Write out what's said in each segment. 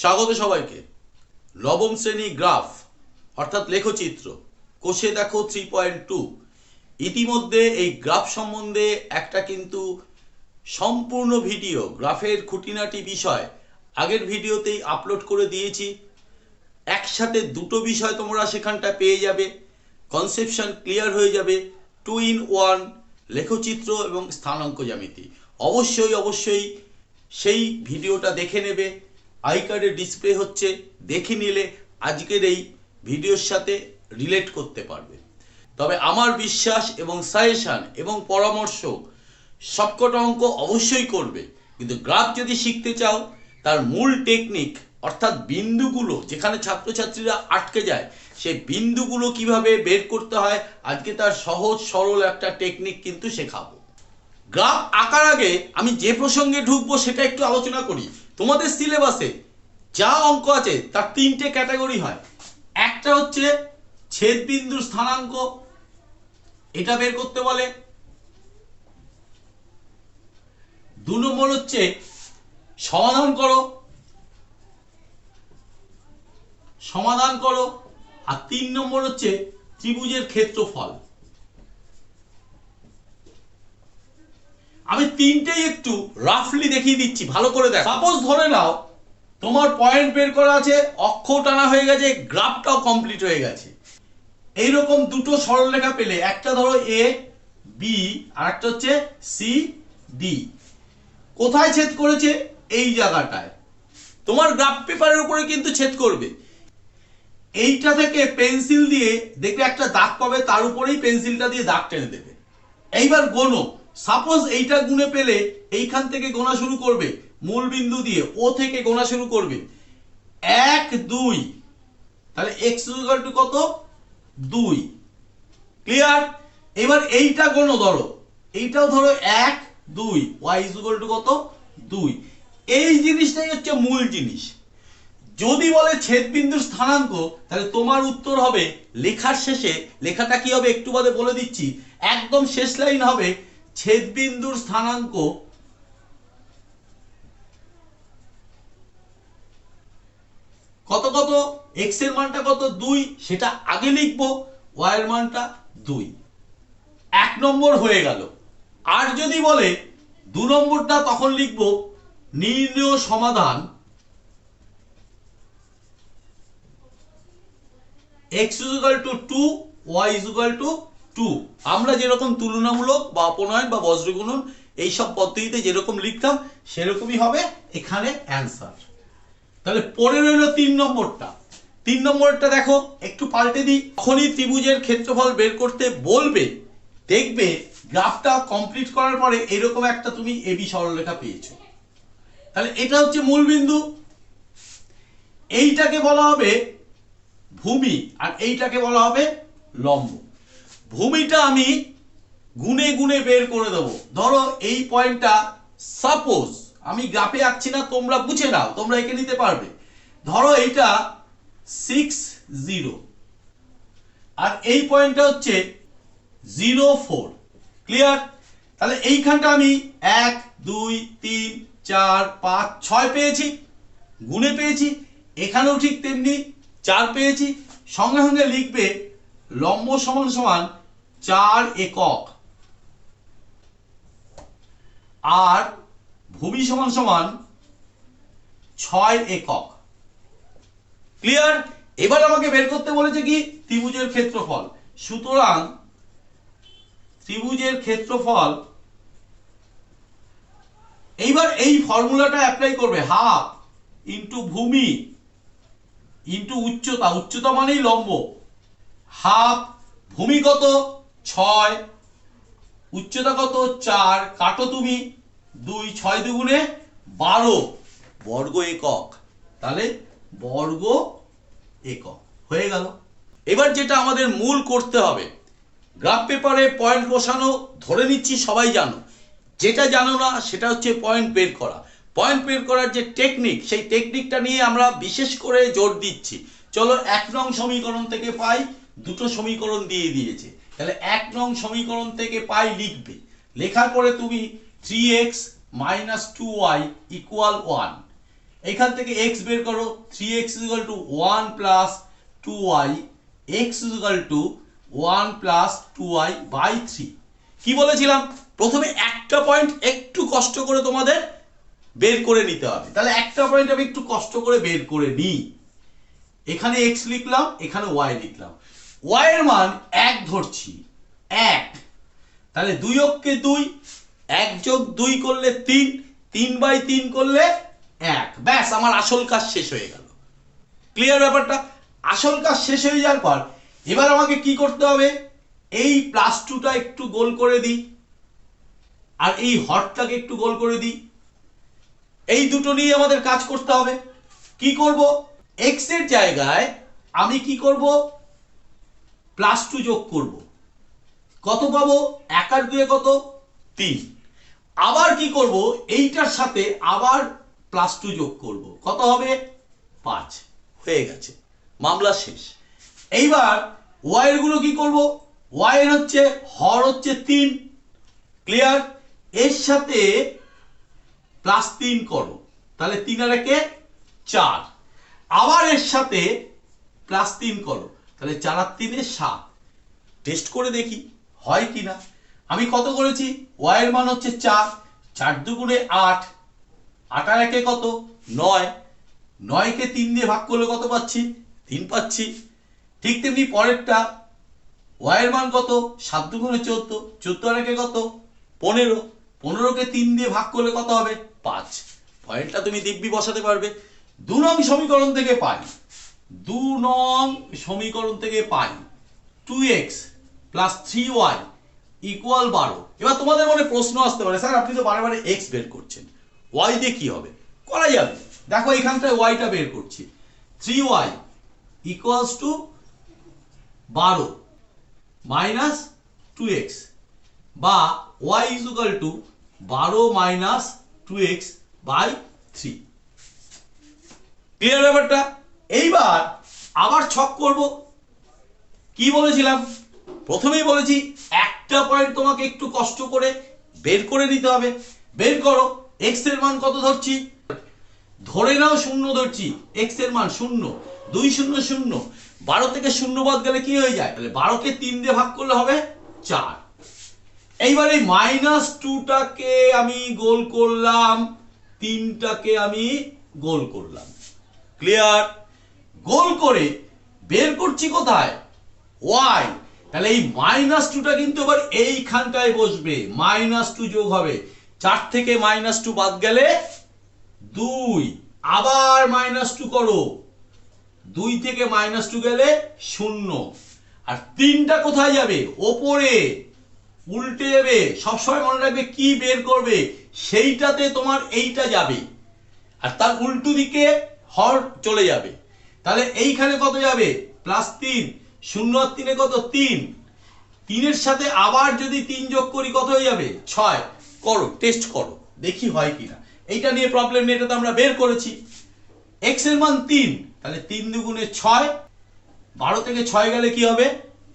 স্বাগত সবাইকে। নবম শ্রেণি গ্রাফ, অর্থাৎ লেখচিত্র, কোষে দেখো থ্রি পয়েন্ট টু ইতিমধ্যে এই গ্রাফ সম্বন্ধে একটা কিন্তু সম্পূর্ণ ভিডিও, গ্রাফের খুঁটিনাটি বিষয়, আগের ভিডিওতেই আপলোড করে দিয়েছি। একসাথে দুটো বিষয় তোমরা সেখানটা পেয়ে যাবে। কনসেপশন ক্লিয়ার হয়ে যাবে টু ইন ওয়ান লেখচিত্র এবং স্থানাঙ্ক জ্যামিতি। অবশ্যই অবশ্যই সেই ভিডিওটা দেখে নেবে। আই কার্ডে ডিসপ্লে হচ্ছে, দেখে নিলে আজকের এই ভিডিওর সাথে রিলেট করতে পারবে। তবে আমার বিশ্বাস এবং সাজেশন এবং পরামর্শ সবকটা অঙ্ক অবশ্যই করবে। কিন্তু গ্রাফ যদি শিখতে চাও, তার মূল টেকনিক, অর্থাৎ বিন্দুগুলো যেখানে ছাত্রছাত্রীরা আটকে যায়, সেই বিন্দুগুলো কীভাবে বের করতে হয়, আজকে তার সহজ, সরল একটা টেকনিক কিন্তু শেখাবো। গ্রাফ আঁকার আগে আমি যে প্রসঙ্গে ঢুকবো সেটা একটু আলোচনা করি। তোমাদের সিলেবাসে যা অঙ্ক আছে, তার তিনটে ক্যাটাগরি হয়। একটা হচ্ছে ছেদ বিন্দুর স্থানাঙ্ক। এটা বের করতে বলে। দু নম্বর হচ্ছে সমাধান করো। সমাধান করো। আর তিন নম্বর হচ্ছে ত্রিভুজের ক্ষেত্রফল। আমি তিনটেই একটু রাফলি দেখিয়ে দিচ্ছি, ভালো করে দেখ। সাপোজ ধরে নাও, তোমার পয়েন্ট বের করা আছে অক্ষ টানা হয়ে গেছে, গ্রাফটাও কমপ্লিট হয়ে গেছে। এইরকম দুটো সরলরেখা পেলে, একটা ধরো এ বি আর একটা হচ্ছে সি ডি কোথায় ছেদ করেছে? এই জায়গাটায়। তোমার গ্রাফ পেপারের উপরে কিন্তু ছেদ করবে। এইটা থেকে পেন্সিল দিয়ে দেখবে একটা দাগ পাবে, তার উপরেই পেন্সিলটা দিয়ে দাগ টেনে দেবে। এইবার গোনো। সাপোজ এইটা গুনে পেলে এইখান থেকে গোনা শুরু করবে, মূল বিন্দু দিয়ে ও থেকে গোনা শুরু করবে। এক, দুই, তাহলে এক্স টু কত? দুই। ক্লিয়ার এবার এইটা গোনো ধরো। এইটাও ধরো এক, দুই। ওয়াই ইকুয়াল টু কত? দুই। এই জিনিসটাই হচ্ছে মূল জিনিস। যদি বলে ছেদ বিন্দুর স্থানাঙ্ক, তাহলে তোমার উত্তর হবে লেখার শেষে, লেখাটা কি হবে একটু বাদে বলে দিচ্ছি, একদম শেষ লাইন হবে ছেদ বিন্দুর স্থানাঙ্ক কত কত? এক্সের মানটা কত? দুই। সেটা আগে লিখব। ওয়াই এর মানটা দুই। এক নম্বর হয়ে গেল। আর যদি বলে দু নম্বরটা তখন লিখব নির্ণয় সমাধান x equal to two y equal to two আমরা যেরকম তুলনামূলক বা অপনয়ন বা বজ্রগুণন এইসব পদ্ধতিতে যেরকম লিখতাম, সেরকমই হবে এখানে অ্যান্সার তাহলে পড়ে রইল তিন নম্বরটা। তিন নম্বরটা দেখো, একটু পাল্টে দিই। যখনই ত্রিভুজের ক্ষেত্রফল বের করতে বলবে, দেখবে গ্রাফটা কমপ্লিট করার পরে এরকম একটা তুমি এবি সরলরেখা পেয়েছ। তাহলে এটা হচ্ছে মূল বিন্দু। এইটাকে বলা হবে ভূমি আর এইটাকে বলা হবে লম্ব। ভূমিটা আমি গুনে গুনে বের করে দেবো। ধরো এই পয়েন্টটা সাপোজ আমি গ্রাফে আঁকছি না, তোমরা বুঝে নাও, তোমরা এঁকে নিতে পারবে। ধরো এইটা সিক্স জিরো আর এই পয়েন্টটা হচ্ছে জিরো ফোর ক্লিয়ার তাহলে এইখানটা আমি এক, দুই, তিন, চার, পাঁচ, ছয় পেয়েছি, গুনে পেয়েছি, এখানেও ঠিক তেমনি চার পেয়েছি। সঙ্গে সঙ্গে লিখবে লম্ব সমান সমান চার একক। আর ভূমি সমান সমান ছয় একক। ক্লিয়ার এবার আমাকে বের করতে বলেছে কি? ত্রিভুজের ক্ষেত্রফল। সুতরাং ত্রিভুজের ক্ষেত্রফল এইবার এই ফর্মুলাটা অ্যাপ্লাই করবে হাফ ইন্টু ভূমি ইন্টু উচ্চতা। উচ্চতা মানেই লম্ব। হাফ ভূমি কত? ছয়, উচ্চতা কত? চার, কাটো তুমি। দুই, ছয় দুগুণে বারো। বর্গ একক। তাহলে বর্গ একক। হয়ে গেল। এবার যেটা আমাদের মূল করতে হবে গ্রাফ পেপারে পয়েন্ট বসানো, ধরে নিচ্ছি সবাই জানো। যেটা জানো না, সেটা হচ্ছে পয়েন্ট বের করা। পয়েন্ট বের করার যে টেকনিক সেই টেকনিকটা নিয়ে আমরা বিশেষ করে জোর দিচ্ছি। চলো এক নং সমীকরণ থেকে পাই, দুটো সমীকরণ দিয়ে দিয়েছে। তাহলে এক নং সমীকরণ থেকে পাই লিখবে। লেখার পরে তুমি three x minus two y equal one এখান থেকে এক্স বের করো three x equal to one plus two y x equal to one plus two y by three কি বলেছিলাম? প্রথমে একটা পয়েন্ট একটু কষ্ট করে তোমাদের বের করে নিতে হবে। তাহলে একটা পয়েন্ট আমি একটু কষ্ট করে বের করে নিই। এখানে এক্স লিখলাম, এখানে ওয়াই লিখলাম। ওয়াই এর মান এক ধরছি, এক। তাহলে দুই অক্ষে দুই, এক যোগ দুই করলে তিন তিন বাই তিন করলে এক। ব্যাস, আমার আসল কাজ শেষ হয়ে গেল। ক্লিয়ার ব্যাপারটা? আসল কাজ শেষ হয়ে যাওয়ার পর এবার আমাকে কি করতে হবে? এই প্লাস টুটা একটু গোল করে দিই। আর এই হরটাকে একটু গোল করে দিই। এই দুটো নিয়ে আমাদের কাজ করতে হবে। কি করব? এক্সের জায়গায় আমি কি করব? প্লাস টু যোগ করব। কত পাবো? এক আর দুয়ে কত? তিন। আবার কি করব? এইটার সাথে আবার প্লাস টু যোগ করব। কত হবে? পাঁচ। হয়ে গেছে। মামলা শেষ। এইবার ওয়াইয়েরগুলো কি করব? ওয়াইয়ের হচ্ছে, হর হচ্ছে তিন। ক্লিয়ার এর সাথে প্লাস তিন করো তাহলে তিন আর একে চার। আবার এর সাথে প্লাস তিন করো তাহলে চার আর তিনে সাত টেস্ট করে দেখি হয় কি না আমি কত করেছি? ওয়াই এর মান হচ্ছে চার চার দুগুণে আট আট আর একে কত? নয়। নয়কে তিন দিয়ে ভাগ করলে কত পাচ্ছি? তিন পাচ্ছি। ঠিক তেমনি পরেরটা ওয়াই এর মান কত? সাত দুগুণে চোদ্দ চোদ্দ আর একে কত? পনেরো। পনেরোকে তিন দিয়ে ভাগ করলে কত হবে? পাঁচ। পয়েন্টটা তুমি দিব্যি বসাতে পারবে। দু নং সমীকরণ থেকে পাই। দু নং সমীকরণ থেকে পাই। Two x plus three y equal বারো। এবার তোমাদের মনে প্রশ্ন আসতে পারে, স্যার, আপনি তো বারে বারে এক্স বের করছেন। ওয়াই দিয়ে কি হবে? করা যাবে। দেখো এখানটায় ওয়াইটা বের করছি। থ্রি ওয়াই ইকুয়ালস টু বারো মাইনাস টু এক্স বা ওয়াই ইজ ইকুয়াল টু বারো minus two x by three clear ব্যাপারটা? এইবার আবার ছক করব। কি বলেছিলাম? প্রথমেই বলেছি, একটা পয়েন্ট তোমাকে একটু কষ্ট করে বের করে নিতে হবে। বের করো এক্সের মান কত ধরছি? ধরে নাও শূন্য ধরছি এক্সের মান শূন্য, দুই শূন্য শূন্য। বারো থেকে শূন্য বাদ গেলে কি হয়ে যায়? তাহলে বারোকে তিন দিয়ে ভাগ করলে হবে চার। এইবার এই মাইনাস টুটাকে আমি গোল করলাম, তিনটাকে আমি গোল করলাম। ক্লিয়ার গোল করে বের করছি কোথায়? ওয়াই তাহলে এই মাইনাস টুটা কিন্তু এবার এইখানটায় বসবে। মাইনাস টু যোগ হবে। চার থেকে মাইনাস টু বাদ গেলে দুই। আবার মাইনাস টু করো। দুই থেকে মাইনাস টু গেলে শূন্য। আর তিনটা কোথায় যাবে? ওপরে। উল্টে যাবে। সবসময় মনে রাখবে কি বের করবে? সেইটাতে তোমার এইটা যাবে। আর তার উল্টো দিকে হর চলে যাবে। তাহলে এইখানে কত যাবে? প্লাস তিন। শূন্য তিনে কত? তিন। তিনের সাথে আবার যদি তিন যোগ করি, কত হয়ে যাবে? ছয়। করো টেস্ট করো, দেখি হয় কিনা। এইটা নিয়ে প্রবলেম নেই এটা তো আমরা বের করেছি। এক্সের মান তিন। তাহলে তিন দুগুণে ছয়। বারো থেকে ছয় গেলে কি হবে?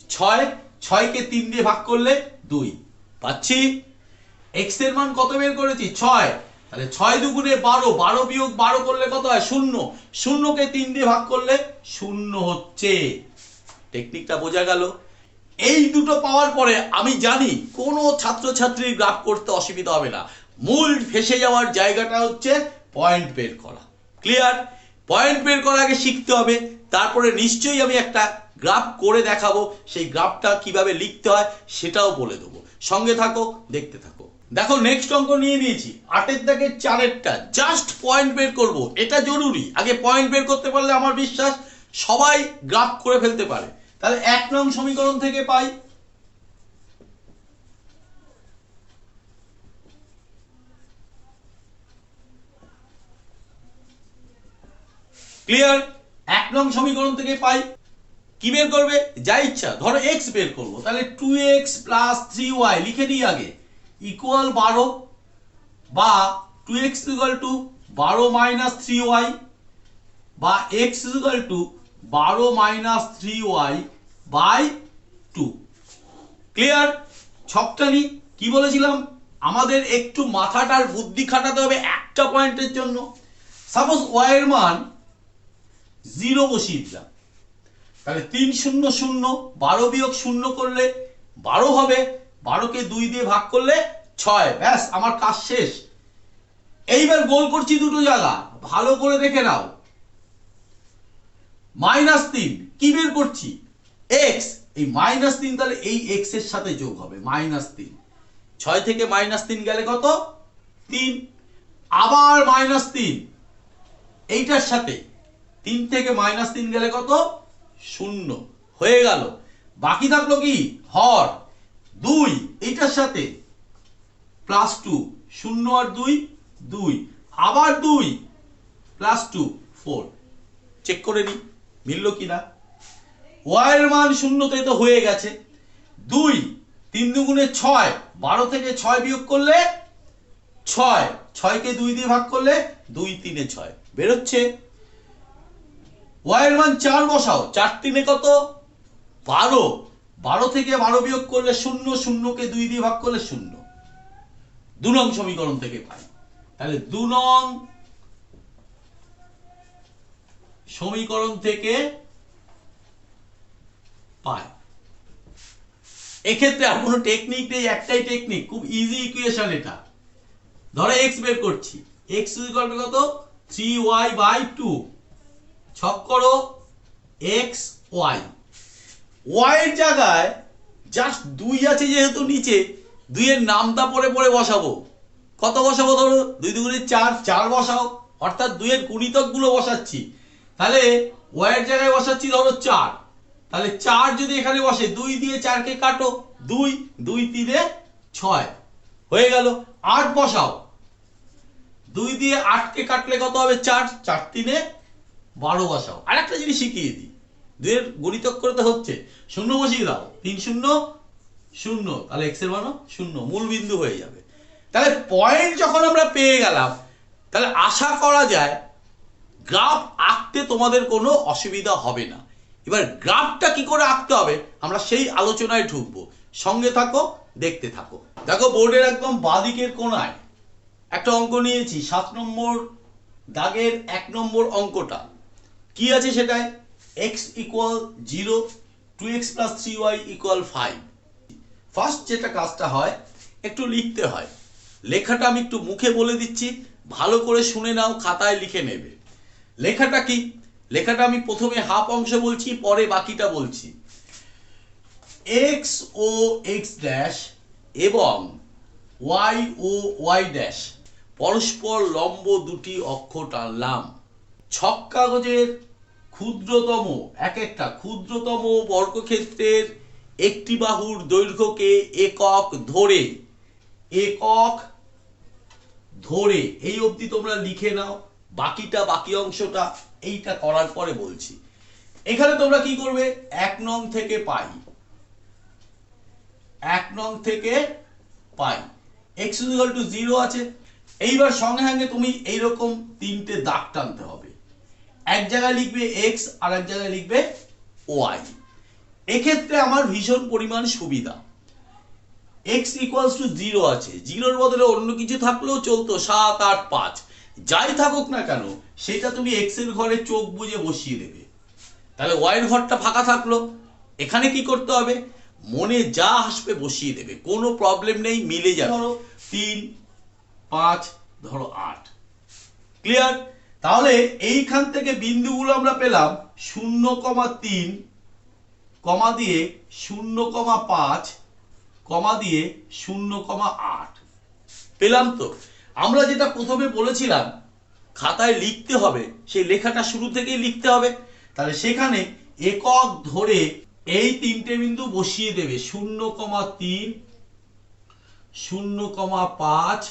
ছয়। ছয়কে তিন দিয়ে ভাগ করলে দুই। পাচ্ছি? এক্সের মান কত বের করেছি? ছয়। তাহলে ছয় দুগুণে বারো বারো বিয়োগ বারো করলে কত হয়? শূন্য। শূন্যকে তিন দিয়ে ভাগ করলে শূন্য হচ্ছে। টেকনিকটা বোঝা গেল। এই দুটো পাওয়ার পরে আমি জানি কোনো ছাত্রছাত্রীর গ্রাফ করতে অসুবিধা হবে না। মূল ফেসে যাওয়ার জায়গাটা হচ্ছে পয়েন্ট বের করা। ক্লিয়ার পয়েন্ট বের করার আগে শিখতে হবে। তারপরে নিশ্চয়ই আমি একটা গ্রাফ করে দেখাবো। সেই গ্রাফটা কীভাবে লিখতে হয় সেটাও বলে দেবো। সঙ্গে থাকো, দেখতে থাকো। দেখো নেক্সট অঙ্ক নিয়ে নিয়েছি। আটের দাগের চারেরটা। জাস্ট পয়েন্ট বের করব। এটা জরুরি। আগে পয়েন্ট বের করতে পারলে আমার বিশ্বাস সবাই গ্রাফ করে ফেলতে পারে। তাহলে এক নং সমীকরণ থেকে পাই। ক্লিয়ার এক নং সমীকরণ থেকে পাই। কি বের করবে? যা ইচ্ছা। ধরো এক্স বের করব। তাহলে two x plus three y লিখে দিই আগে। ইকুয়াল বারো বা টু এক্স ইকুয়াল টু বারো মাইনাস থ্রি ওয়াই বা এক্স ইকুয়াল টু বারো minus three y by two clear ছকটা নি কি বলেছিলাম? আমাদের একটু মাথাটার বুদ্ধি খাটাতে হবে একটা পয়েন্টের জন্য। সাপোজ ওয়াই এর মান জিরো বসিয়ে দিলাম। তাহলে তিন শূন্য শূন্য, বারো বিয়োগ শূন্য করলে বারো হবে। বারোকে দুই দিয়ে ভাগ করলে ছয়। ব্যাস, আমার কাজ শেষ। এইবার গোল করছি দুটো জায়গা। ভালো করে দেখে নাও। মাইনাস তিন। কি বের করছি? এক্স এই মাইনাস তিন তাহলে এই এক্সের সাথে যোগ হবে, মাইনাস তিন। ছয় থেকে মাইনাস তিন গেলে কত? তিন। আবার মাইনাস তিন। এইটার সাথে তিন থেকে মাইনাস তিন গেলে কত? শূন্য। হয়ে গেল। বাকি থাকল কি? হর। দুই। এইটার সাথে প্লাস টু শূন্য আর দুই দুই। আবার দুই প্লাস টু ফোর চেক করে নি, মিললো কিনা? ওয়াইয়ের মান শূন্যতে তো হয়ে গেছে। দুই, তিন দুগুণে ছয়, বারো থেকে ছয় বিয়োগ করলে ছয়। ছয়কে দুই দিয়ে ভাগ করলে দুই তিনে ছয়। বেরোচ্ছে। ওয়াইয়ের মান চার বসাও, চার তিনে কত? বারো। বারো থেকে বারো বিয়োগ করলে শূন্য, শূন্যকে দুই দিয়ে ভাগ করলে শূন্য। দু নং সমীকরণ থেকে পাই। তাহলে দু নং সমীকরণ থেকে পাই। এক্ষেত্রে আর কোনো টেকনিক নেই, একটাই টেকনিক খুব ইজি ইকুয়েশন এটা। ধরো এক্স বের করছি। এক্স ইকুয়াল কত? থ্রি ওয়াই বাই টু ছক করো এক্স ওয়াই ওয়াই এর জায়গায় জাস্ট দুই আছে যেহেতু নিচে দুইয়ের নামটা পরে পরে বসাবো। কত বসাবো ধরো? দুই দুগুণে চার চার বসাও। অর্থাৎ দুইয়ের গুণিতকগুলো বসাচ্ছি। তাহলে ওয়াই এর জায়গায় বসাচ্ছি ধরো চার। তাহলে চার যদি এখানে বসে, দুই দিয়ে চারকে কাটো, দুই দুই তিনে ছয়। হয়ে গেল। আট বসাও। দুই দিয়ে আটকে কাটলে কত হবে? চার। চার তিনে বারো বসাও। আর একটা জিনিস শিখিয়ে দিই। দুইয়ের গণিতক করতে হচ্ছে। শূন্য বসিয়ে দাও। তিন শূন্য শূন্য, তাহলে এক্সের মানও শূন্য, মূল বিন্দু হয়ে যাবে। তাহলে পয়েন্ট যখন আমরা পেয়ে গেলাম, তাহলে আশা করা যায় গ্রাফ আঁকতে তোমাদের কোনো অসুবিধা হবে না। এবার গ্রাফটা কি করে আঁকতে হবে? আমরা সেই আলোচনায় ঢুকবো। সঙ্গে থাকো, দেখতে থাকো। দেখো বোর্ডের একদম বাদিকের কোণায় একটা অঙ্ক নিয়েছি, সাত নম্বর দাগের এক নম্বর অঙ্কটা। কি আছে সেটায়? X equal zero two x plus three y equal five first যেটা কাজটা হয়, একটু লিখতে হয়। লেখাটা আমি একটু মুখে বলে দিচ্ছি, ভালো করে শুনে নাও, খাতায় লিখে নেবে। লেখাটা কি? লেখাটা আমি প্রথমে হাফ অংশ বলছি, পরে বাকিটা বলছি। এক্স ও এক্স ড্যাশ এবং ওয়াই ও ওয়াই ড্যাশ পরস্পর লম্ব দুটি অক্ষ টানলাম। ছক কাগজের ক্ষুদ্রতম, এক একটা ক্ষুদ্রতম বর্গক্ষেত্রের একটি বাহুর দৈর্ঘ্যকে একক ধরে একক ধরে, এই অবধি তোমরা লিখে নাও, বাকিটা, বাকি অংশটা, এইটা করার পরে বলছি। এখানে তোমরা কি করবে? এক নং থেকে পাই। এক নং থেকে পাই। এক্স ইকুয়াল টু জিরো আছে। এইবার সঙ্গে সঙ্গে তুমি এইরকম তিনটে দাগ টানতে হবে। এক জায়গায় লিখবে এক্স আর এক জায়গায় লিখবে ওয়াই এক্ষেত্রে আমার ভীষণ পরিমাণ সুবিধা। এক্স ইকুয়ালস টু জিরো আছে। জিরোর বদলে অন্য কিছু থাকলেও চলতো। সাত, আট, পাঁচ। যাই থাকুক না কেন, সেটা তুমি এক্সের ঘরে চোখ বুজে বসিয়ে দেবে। তাহলে ওয়াইয়ের ঘরটা ফাঁকা থাকল। এখানে কি করতে হবে? মনে যা আসবে বসিয়ে দেবে। কোনো প্রবলেম নেই, মিলে যাবে। ধরো তিন, পাঁচ, ধরো আট। ক্লিয়ার তাহলে এইখান থেকে বিন্দুগুলো আমরা পেলাম শূন্য কমা তিন কমা দিয়ে শূন্য কমা পাঁচ, কমা দিয়ে শূন্য কমা আট। পেলাম তো। আমরা যেটা প্রথমে বলেছিলাম, খাতায় লিখতে হবে, সেই লেখাটা শুরু থেকেই লিখতে হবে। তাহলে সেখানে একক ধরে এই তিনটে বিন্দু বসিয়ে দেবে, শূন্য কমা তিন, শূন্য কমা পাঁচ,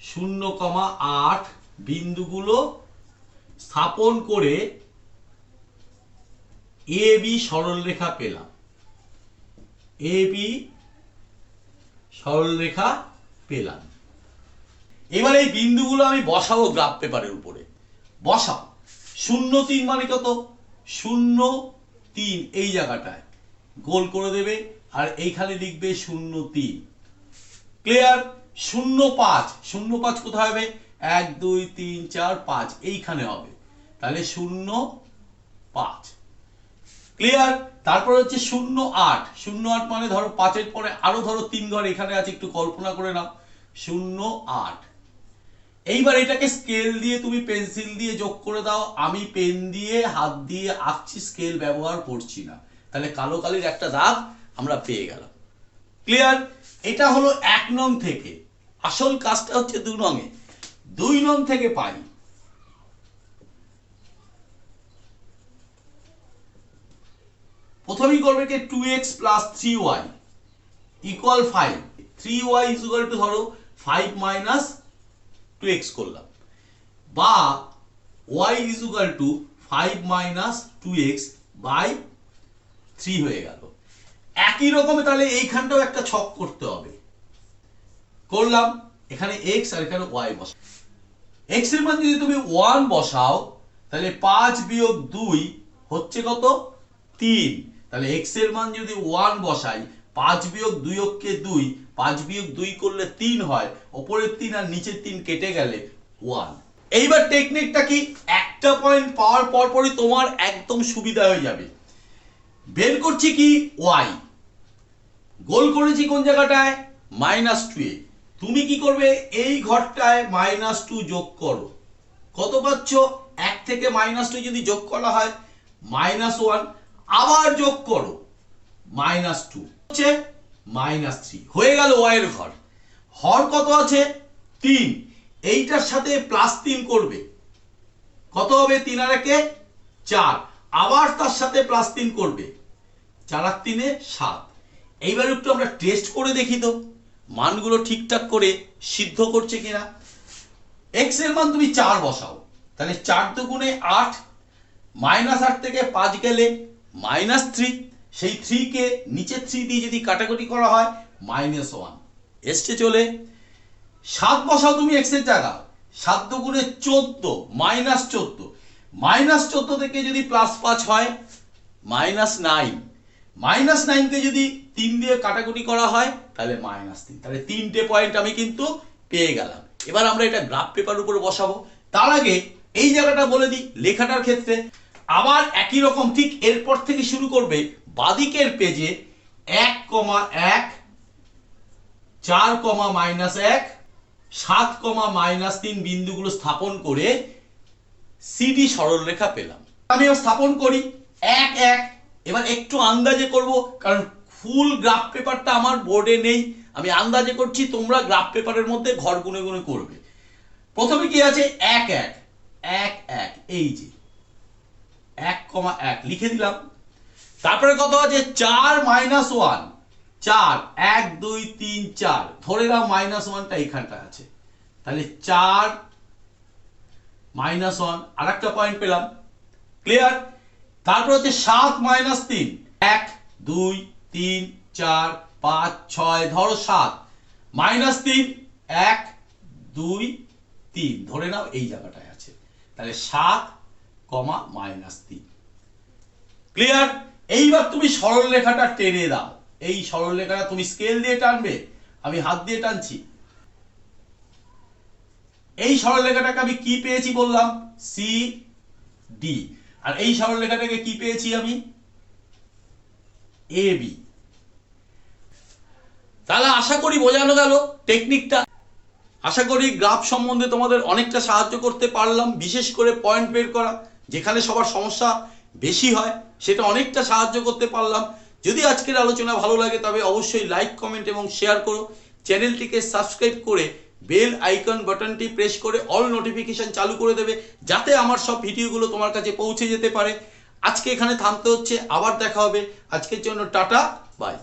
শূন্য কমা আট, বিন্দুগুলো স্থাপন করে এ বি সরলরেখা পেলাম। এ বি সরলরেখা পেলাম। এবার এই বিন্দুগুলো আমি বসাবো গ্রাফ পেপারের উপরে। বসাও। শূন্য তিন মানে কত? শূন্য তিন এই জায়গাটায়। গোল করে দেবে আর এইখানে লিখবে শূন্য তিন। ক্লিয়ার? শূন্য পাঁচ। শূন্য পাঁচ কোথায় হবে? এক, দুই, তিন, চার, পাঁচ। এইখানে হবে। তাহলে শূন্য পাঁচ। ক্লিয়ার তারপর হচ্ছে শূন্য আট শূন্য আট মানে ধরো পাঁচের পরে আরও ধরো তিন ঘর এখানে আছে, একটু কল্পনা করে নাও। শূন্য আট এইবার এটাকে স্কেল দিয়ে তুমি পেন্সিল দিয়ে যোগ করে দাও। আমি পেন দিয়ে, হাত দিয়ে আঁকছি স্কেল ব্যবহার করছি না। তাহলে কালো কালির একটা দাগ আমরা পেয়ে গেলাম। ক্লিয়ার এটা হলো এক নং থেকে। আসল কাজটা হচ্ছে দু নঙে দুই নং থেকে পাই। প্রথমেই করবে কি? Two x plus three y equal five three y is equal to ধরো ফাইভ মাইনাস টু এক্স করলাম। বা y is equal to five minus two x by three হয়ে গেল। একই রকমে তাহলে এইখানটাও একটা ছক করতে হবে। করলাম, এখানে এক্স আর এখানে ওয়াই বসা এক্সের মান যদি তুমি ওয়ান বসাও, তাহলে পাঁচ বিয়োগ দুই হচ্ছে কত? তিন। তাহলে এক্সের মান যদি ওয়ান বসাই, পাঁচ বিয়োগ দুই অক্ষে দুই, পাঁচ বিয়োগ দুই করলে তিন হয়, ওপরের তিন আর নিচের তিন কেটে গেলে ওয়ান এইবার টেকনিকটা কি? একটা পয়েন্ট পাওয়ার পর পরই তোমার একদম সুবিধা হয়ে যাবে। বের করছি কি? ওয়াই গোল করেছি কোন জায়গাটায়? মাইনাস টু এ। তুমি কি করবে? এই ঘরটায় মাইনাস টু যোগ করো। কত পাচ্ছ? এক থেকে মাইনাস টু যদি যোগ করা হয় মাইনাস ওয়ান আবার যোগ করো। মাইনাস টু হচ্ছে মাইনাস থ্রি হয়ে গেল ওয়াইয়ের ঘর। হর কত আছে? তিন। এইটার সাথে প্লাস তিন করবে। কত হবে? তিন আর একে চার। আবার তার সাথে প্লাস তিন করবে। চার আর তিনে সাত। এইবার একটু আমরা টেস্ট করে দেখি তো। মানগুলো ঠিকঠাক করে সিদ্ধ করছে কিনা। এক্সের মান তুমি চার বসাও। তাহলে চার দুগুণে আট। মাইনাস আট থেকে পাঁচ গেলে মাইনাস থ্রি, সেই থ্রিকে নিচে থ্রি দিয়ে যদি কাটাকুটি করা হয়, মাইনাস ওয়ান। এসছে চলে, সাত বসাও তুমি এক্সের জায়গা, সাত দুগুণে চোদ্দ, মাইনাস চোদ্দ। মাইনাস চোদ্দ থেকে যদি প্লাস পাঁচ হয়, মাইনাস নাইন। মাইনাস নাইনকে যদি তিন দিয়ে কাটাকুটি করা হয়, তাহলে মাইনাস তিন। তাহলে তিনটে পয়েন্ট আমি কিন্তু পেয়ে গেলাম। এবার আমরা এটা গ্রাফ পেপার উপরে বসাবো। তার আগে এই জায়গাটা বলে দিই, লেখাটার ক্ষেত্রে। আবার একই রকম ঠিক এরপর থেকে শুরু করবে বাদিকের পেজে এক কমা এক, চার কমা মাইনাস এক, সাত কমা মাইনাস তিন বিন্দুগুলো স্থাপন করে সিডি সরলরেখা পেলাম। আমি এবার স্থাপন করি। এক এক। এবার একটু আন্দাজে করব, কারণ ফুল গ্রাফ পেপারটা আমার বোর্ডে নেই। আমি আন্দাজে করছি, তোমরা গ্রাফ পেপারের মধ্যে ঘর গুনে গুনে করবে। প্রথমে কি আছে? এক এক। এক এক। এই যে। এক কমা এক, লিখে দিলাম। তারপরে কত আছে? চার মাইনাস ওয়ান চার, এক, দুই, তিন, চার। ধরে নাও মাইনাস ওয়ানটা এইখানটা আছে। তাহলে চার মাইনাস ওয়ান আর একটা পয়েন্ট পেলাম। ক্লিয়ার তারপর হচ্ছে সাত মাইনাস তিন। এক, দুই, তিন, চার, পাঁচ, ছয়, ধরো সাত। মাইনাস তিন, এক, দুই, তিন। ধরে নাও এই জায়গাটায় আছে। তাহলে সাত কমা মাইনাস তিন। ক্লিয়ার এইবার তুমি সরল রেখাটা টেনে দাও। এই সরল রেখাটা তুমি স্কেল দিয়ে টানবে, আমি হাত দিয়ে টানছি। এই সরলরেখাটাকে আমি কি পেয়েছি বললাম? সি ডি আর এই সরলরেখাটাকে কি পেয়েছি আমি? এ বি তাহলে আশা করি বোঝানো গেল টেকনিকটা আশা করি গ্রাফ সম্বন্ধে তোমাদের অনেকটা সাহায্য করতে পারলাম, বিশেষ করে পয়েন্ট বের করা। যেখানে সবার সমস্যা বেশি হয়, সেটা অনেকটা সাহায্য করতে পারলাম। যদি আজকের আলোচনা ভালো লাগে, তবে অবশ্যই লাইক কমেন্ট এবং শেয়ার করো। চ্যানেলটিকে সাবস্ক্রাইব করে বেল আইকন বাটনটি প্রেস করে অল নোটিফিকেশন চালু করে দেবে, যাতে আমার সব ভিডিওগুলো তোমার কাছে পৌঁছে যেতে পারে। আজকে এখানে থামতে হচ্ছে, আবার দেখা হবে। আজকের জন্য টাটা বাই